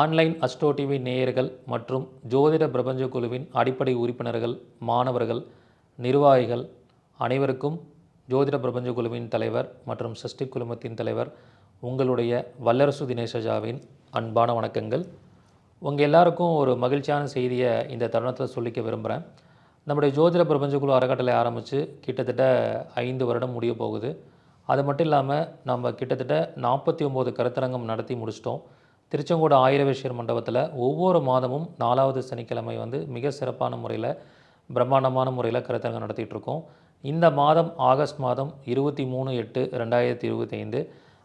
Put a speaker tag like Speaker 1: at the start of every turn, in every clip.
Speaker 1: Online astro TV நேயர்கள் மற்றும் ஜோதிட பிரபஞ்ச குழுவின் அடிப்படை உறுப்பினர்கள் மாணவர்கள் நிர்வாகிகள் அனைவருக்கும் ஜோதிட பிரபஞ்ச குழுவின் தலைவர் மற்றும் சஷ்டி குழுமத்தின் தலைவர் உங்களுடைய வல்லரசு தினேஷஜாவின் அன்பான வணக்கங்கள். உங்கள் எல்லாருக்கும் ஒரு மகிழ்ச்சியான செய்தியை இந்த தருணத்தில் சொல்லிக்க விரும்புகிறேன் நம்முடைய ஜோதிட பிரபஞ்ச குழு அறக்கட்டளை ஆரம்பித்து கிட்டத்தட்ட ஐந்து வருடம் முடிய போகுது. அது மட்டும் இல்லாமல் நம்ம கிட்டத்தட்ட நாற்பத்தி ஒம்பது கருத்தரங்கம் நடத்தி முடிச்சிட்டோம். திருச்செங்கோடு ஆயிரவேஸ்வர் மண்டபத்தில் ஒவ்வொரு மாதமும் நாலாவது சனிக்கிழமை வந்து மிக சிறப்பான முறையில் பிரம்மாண்டமான முறையில் கருத்தரங்கம் நடத்திட்டு இருக்கோம். இந்த மாதம் ஆகஸ்ட் மாதம் இருபத்தி மூணு எட்டு ரெண்டாயிரத்தி இருபத்தி ஐந்து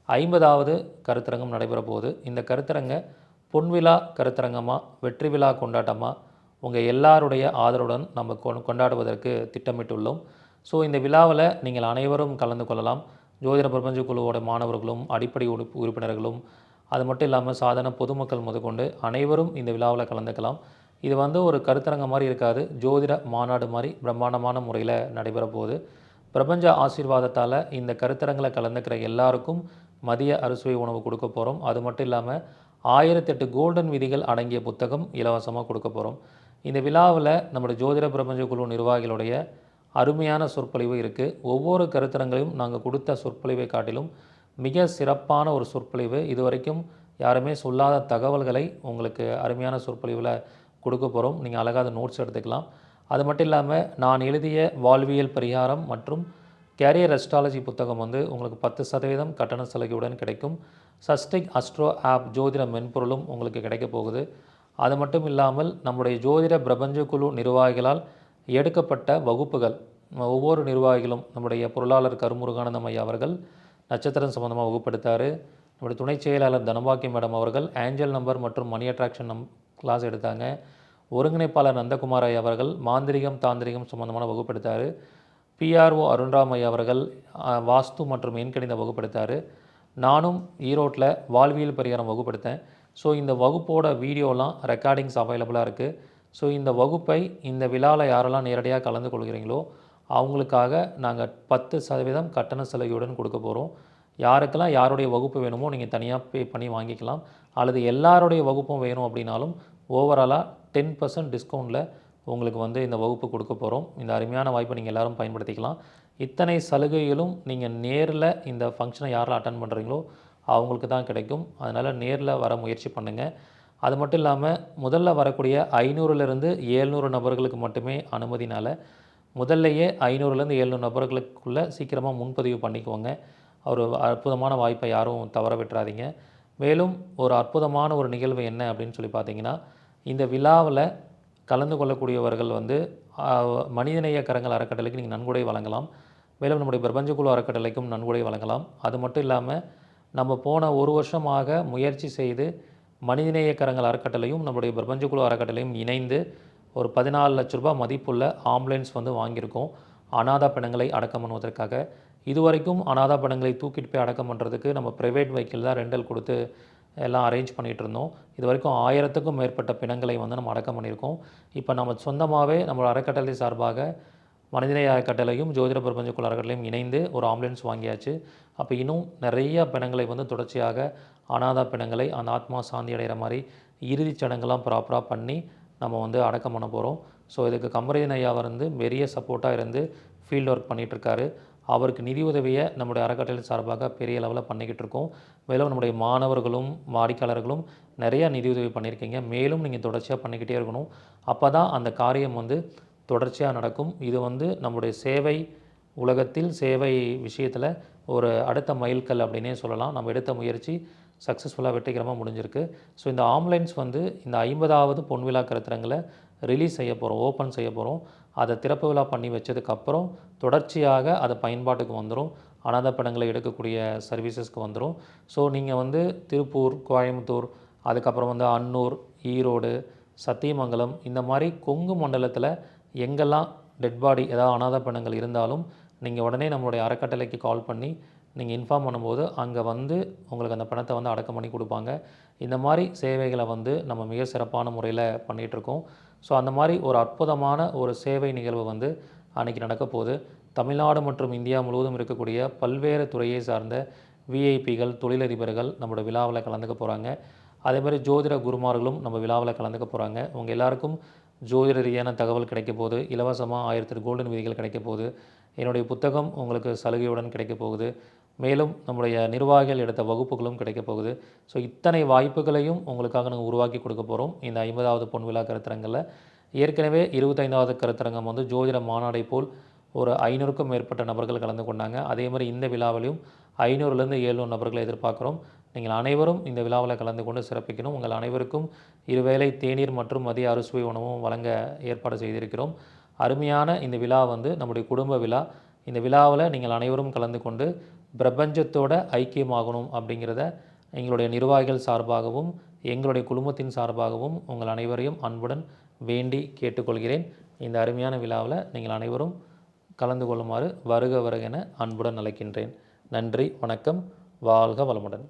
Speaker 1: ஐம்பதாவது கருத்தரங்கம் நடைபெற போகுது. இந்த கருத்தரங்க பொன்விழா கருத்தரங்கமாக வெற்றி விழா கொண்டாட்டமாக உங்கள் எல்லாருடைய ஆதரவுடன் நம்ம கொண்டாடுவதற்கு திட்டமிட்டுள்ளோம். ஸோ இந்த விழாவில் நீங்கள் அனைவரும் கலந்து கொள்ளலாம். ஜோதிட பிரபஞ்ச குழுவோட மாணவர்களும் அடிப்படை உறுப்பு உறுப்பினர்களும் அது மட்டும் இல்லாமல் சாதாரண பொதுமக்கள் முதற்கொண்டு அனைவரும் இந்த விழாவில் கலந்துக்கலாம். இது வந்து ஒரு கருத்தரங்கம் மாதிரி இருக்காது. ஜோதிட மாநாடு மாதிரி பிரம்மாண்டமான முறையில் நடைபெற போகுது பிரபஞ்ச ஆசீர்வாதத்தால் இந்த கருத்தரங்கில் கலந்துக்கிற எல்லாருக்கும் மதிய அறுசுவை உணவு கொடுக்க போகிறோம். அது மட்டும் இல்லாமல் ஆயிரத்தெட்டு கோல்டன் விதிகள் அடங்கிய புத்தகம் இலவசமாக கொடுக்க போகிறோம். இந்த விழாவில் நம்முடைய ஜோதிட பிரபஞ்ச குழு நிர்வாகிகளுடைய அருமையான சொற்பொழிவு இருக்குது. ஒவ்வொரு கருத்தரங்களையும் நாங்கள் கொடுத்த சொற்பொழிவை காட்டிலும் மிக சிறப்பான ஒரு சொற்பொழிவு. இதுவரைக்கும் யாருமே சொல்லாத தகவல்களை உங்களுக்கு அருமையான சொற்பொழிவில் கொடுக்க போகிறோம் நீங்கள் அழகாக நோட்ஸ் எடுத்துக்கலாம். அது மட்டும் இல்லாமல் நான் எழுதிய வாழ்வியல் பரிகாரம் மற்றும் கேரியர் அஸ்ட்ராலஜி புத்தகம் வந்து உங்களுக்கு பத்து சதவீதம் கட்டண சலுகையுடன் கிடைக்கும். சஸ்டிக் அஸ்ட்ரோ ஆப் ஜோதிட மென்பொருளும் உங்களுக்கு கிடைக்க போகுது. அது மட்டும் இல்லாமல் நம்முடைய ஜோதிட பிரபஞ்ச குழு நிர்வாகிகளால் எடுக்கப்பட்ட வகுப்புகள் ஒவ்வொரு நிர்வாகிகளும் நம்முடைய பொருளாளர் கருமுருகானந்தம் ஐயா அவர்கள் நட்சத்திரம் சம்மந்தமாக வகுப்படுத்தார். நம்முடைய துணை செயலாளர் தனபாக்கி மேடம் அவர்கள் ஏஞ்சல் நம்பர் மற்றும் மணி அட்ராக்ஷன் நம் கிளாஸ் எடுத்தாங்க. ஒருங்கிணைப்பாளர் நந்தகுமார் ஐயா அவர்கள் மாந்திரிகம் தாந்திரிகம் சம்பந்தமான வகுப்படுத்தார். பிஆர்ஓ அருண்ராம் ஐயா அவர்கள் வாஸ்து மற்றும் எண்கணித வகுப்படுத்தார். நானும் ஈரோட்டில் வாழ்வியல் பரிகாரம் வகுப்படுத்தேன். ஸோ இந்த வகுப்போட வீடியோலாம் ரெக்கார்டிங்ஸ் அவைலபிளாக இருக்குது ஸோ இந்த வகுப்பை இந்த விழாவில் யாரெல்லாம் நேரடியாக கலந்து கொள்கிறீங்களோ அவங்களுக்காக நாங்கள் பத்து சதவீதம் கட்டண சலுகையுடன் கொடுக்க போகிறோம் யாருக்கெல்லாம் யாருடைய வகுப்பு வேணுமோ நீங்கள் தனியாக பே பண்ணி வாங்கிக்கலாம். அல்லது எல்லாருடைய வகுப்பும் வேணும் அப்படின்னாலும் ஓவராலாக டென் பர்சன்ட் டிஸ்கவுண்ட்டில் உங்களுக்கு வந்து இந்த வகுப்பு கொடுக்க போகிறோம் இந்த அருமையான வாய்ப்பை நீங்கள் எல்லோரும் பயன்படுத்திக்கலாம். இத்தனை சலுகைகளும் நீங்கள் நேரில் இந்த ஃபங்க்ஷனை யாரெல்லாம் அட்டன் பண்ணுறீங்களோ அவங்களுக்கு தான் கிடைக்கும். அதனால் நேரில் வர முயற்சி பண்ணுங்கள் அது மட்டும் இல்லாமல் முதல்ல வரக்கூடிய ஐநூறுலேருந்து ஏழ்நூறு நபர்களுக்கு மட்டுமே அனுமதினால் முதல்லையே ஐநூறுலேருந்து ஏழ்நூறு நபர்களுக்குள்ளே சீக்கிரமாக முன்பதிவு பண்ணிக்கோங்க. ஒரு அற்புதமான வாய்ப்பை யாரும் தவற விட்டுறாதீங்க. மேலும் ஒரு அற்புதமான ஒரு நிகழ்வு என்ன அப்படின்னு சொல்லி பார்த்தீங்கன்னா இந்த விழாவில் கலந்து கொள்ளக்கூடியவர்கள் வந்து மனிதநேய கரங்கள் அறக்கட்டளைக்கு நீங்கள் நன்கொடை வழங்கலாம். மேலும் நம்முடைய பிரபஞ்ச குழு அறக்கட்டளைக்கும் நன்கொடை வழங்கலாம். அது மட்டும் இல்லாமல் நம்ம போன ஒரு வருஷமாக முயற்சி செய்து மனிதநேய கரங்கள் அறக்கட்டளையும் நம்முடைய பிரபஞ்ச குழு அறக்கட்டளையும் இணைந்து ஒரு பதினாலு லட்ச ரூபாய் மதிப்புள்ள ஆம்புலன்ஸ் வந்து வாங்கியிருக்கோம். அனாதா பிணங்களை அடக்கம் பண்ணுவதற்காக. இதுவரைக்கும் அனாதா பிணங்களை தூக்கிட்டு போய் அடக்கம் பண்ணுறதுக்கு நம்ம ப்ரைவேட் வெஹிக்கிள் தான் ரெண்டல் கொடுத்து எல்லாம் அரேஞ்ச் பண்ணிகிட்டு இருந்தோம். இது வரைக்கும் ஆயிரத்துக்கும் மேற்பட்ட பிணங்களை வந்து நம்ம அடக்கம் பண்ணியிருக்கோம். இப்போ நம்ம சொந்தமாகவே நம்மளோட அறக்கட்டளை சார்பாக மனிதநேய அறக்கட்டளையும் ஜோதிட பிரபஞ்ச குழு அறக்கட்டளையும் இணைந்து ஒரு ஆம்புலன்ஸ் வாங்கியாச்சு. அப்போ இன்னும் நிறைய பிணங்களை வந்து தொடர்ச்சியாக அனாதா பிணங்களை அந்த ஆத்மா சாந்தி அடைகிற மாதிரி இறுதிச் சடங்கெல்லாம் ப்ராப்பராக பண்ணி நம்ம வந்து அடக்கம் பண்ண போகிறோம் ஸோ இதுக்கு கமரதீன் ஐயா வந்து பெரிய சப்போர்ட்டாக இருந்து ஃபீல்ட் ஒர்க் பண்ணிகிட்ருக்காரு அவருக்கு நிதி உதவியை நம்முடைய அறக்கட்டளை சார்பாக பெரிய லெவலில் பண்ணிக்கிட்டு இருக்கோம். மேலும் நம்முடைய மாணவர்களும் வாடிக்கையாளர்களும் நிறையா நிதியுதவி பண்ணியிருக்கீங்க. மேலும் நீங்கள் தொடர்ச்சியாக பண்ணிக்கிட்டே இருக்கணும். அப்போ தான் அந்த காரியம் வந்து தொடர்ச்சியாக நடக்கும். இது வந்து நம்முடைய சேவை உலகத்தில் சேவை விஷயத்தில் ஒரு அடுத்த மைல்கல் அப்படின்னே சொல்லலாம். நம்ம எடுத்த முயற்சி சக்ஸஸ்ஃபுல்லாக வெற்றிகரமாக முடிஞ்சிருக்கு. ஸோ இந்த ஆம்புலன்ஸ் வந்து இந்த ஐம்பதாவது பொன்விழா கருத்தரங்களை ரிலீஸ் செய்ய போகிறோம் ஓப்பன் செய்ய போகிறோம் அதை திறப்பு விழா பண்ணி வச்சதுக்கப்புறம் தொடர்ச்சியாக அதை பயன்பாட்டுக்கு வந்துடும் அனாத படங்களை எடுக்கக்கூடிய சர்வீசஸ்க்கு வந்துடும் ஸோ நீங்கள் வந்து திருப்பூர் கோயம்புத்தூர் அதுக்கப்புறம் வந்து அன்னூர் ஈரோடு சத்தியமங்கலம் இந்த மாதிரி கொங்கு மண்டலத்தில் எங்கெல்லாம் டெட் பாடி ஏதாவது அனாத படங்கள் இருந்தாலும் நீங்கள் உடனே நம்மளுடைய அறக்கட்டளைக்கு கால் பண்ணி நீங்கள் இன்ஃபார்ம் பண்ணும்போது அங்கே வந்து உங்களுக்கு அந்த பணத்தை வந்து அடக்கம் பண்ணி கொடுப்பாங்க. இந்த மாதிரி சேவைகளை வந்து நம்ம மிக சிறப்பான முறையில் பண்ணிகிட்ருக்கோம் ஸோ அந்த மாதிரி ஒரு அற்புதமான ஒரு சேவை நிகழ்வு வந்து அன்றைக்கி நடக்க போகுது. தமிழ்நாடு மற்றும் இந்தியா முழுவதும் இருக்கக்கூடிய பல்வேறு துறையை சார்ந்த விஐபிகள் தொழிலதிபர்கள் நம்மளோட விழாவில் கலந்துக்க போகிறாங்க அதே மாதிரி ஜோதிட குருமார்களும் நம்ம விழாவில் கலந்துக்க போகிறாங்க உங்கள் எல்லாருக்கும் ஜோதிட ரீதியான தகவல் கிடைக்க போகுது. இலவசமாக ஆயிரத்தி கோல்டன் விதிகள் கிடைக்க போகுது. என்னுடைய புத்தகம் உங்களுக்கு சலுகையுடன் கிடைக்கப் போகுது. மேலும் நம்முடைய நிர்வாகிகள் எடுத்த வகுப்புகளும் கிடைக்கப் போகுது. ஸோ இத்தனை வாய்ப்புகளையும் உங்களுக்காக நாங்கள் உருவாக்கி கொடுக்க போகிறோம் இந்த ஐம்பதாவது பொன் விழா கருத்தரங்களில் ஏற்கனவே இருபத்தைந்தாவது கருத்தரங்கம் வந்து ஜோதிட மாநாடை போல் ஒரு ஐநூறுக்கும் மேற்பட்ட நபர்கள் கலந்து கொண்டாங்க. அதே மாதிரி இந்த விழாவிலையும் ஐநூறுலேருந்து ஏழ்நூறு நபர்களை எதிர்பார்க்குறோம். நீங்கள் அனைவரும் இந்த விழாவில் கலந்து கொண்டு சிறப்பிக்கணும். உங்கள் அனைவருக்கும் இருவேளை தேநீர் மற்றும் மதிய அறுசுவை உணவும் வழங்க ஏற்பாடு செய்திருக்கிறோம். அருமையான இந்த விழா வந்து நம்முடைய குடும்ப விழா. இந்த விழாவில் நீங்கள் அனைவரும் கலந்து கொண்டு பிரபஞ்சத்தோட ஐக்கியமாகணும் அப்படிங்கிறத எங்களுடைய நிர்வாகிகள் சார்பாகவும் எங்களுடைய குழுமத்தின் சார்பாகவும் உங்கள் அனைவரையும் அன்புடன் வேண்டி கேட்டுக்கொள்கிறேன். இந்த அருமையான விழாவில் நீங்கள் அனைவரும் கலந்து கொள்ளுமாறு வருக வருக என அன்புடன் அழைக்கின்றேன். நன்றி வணக்கம் வாழ்க வளமுடன்.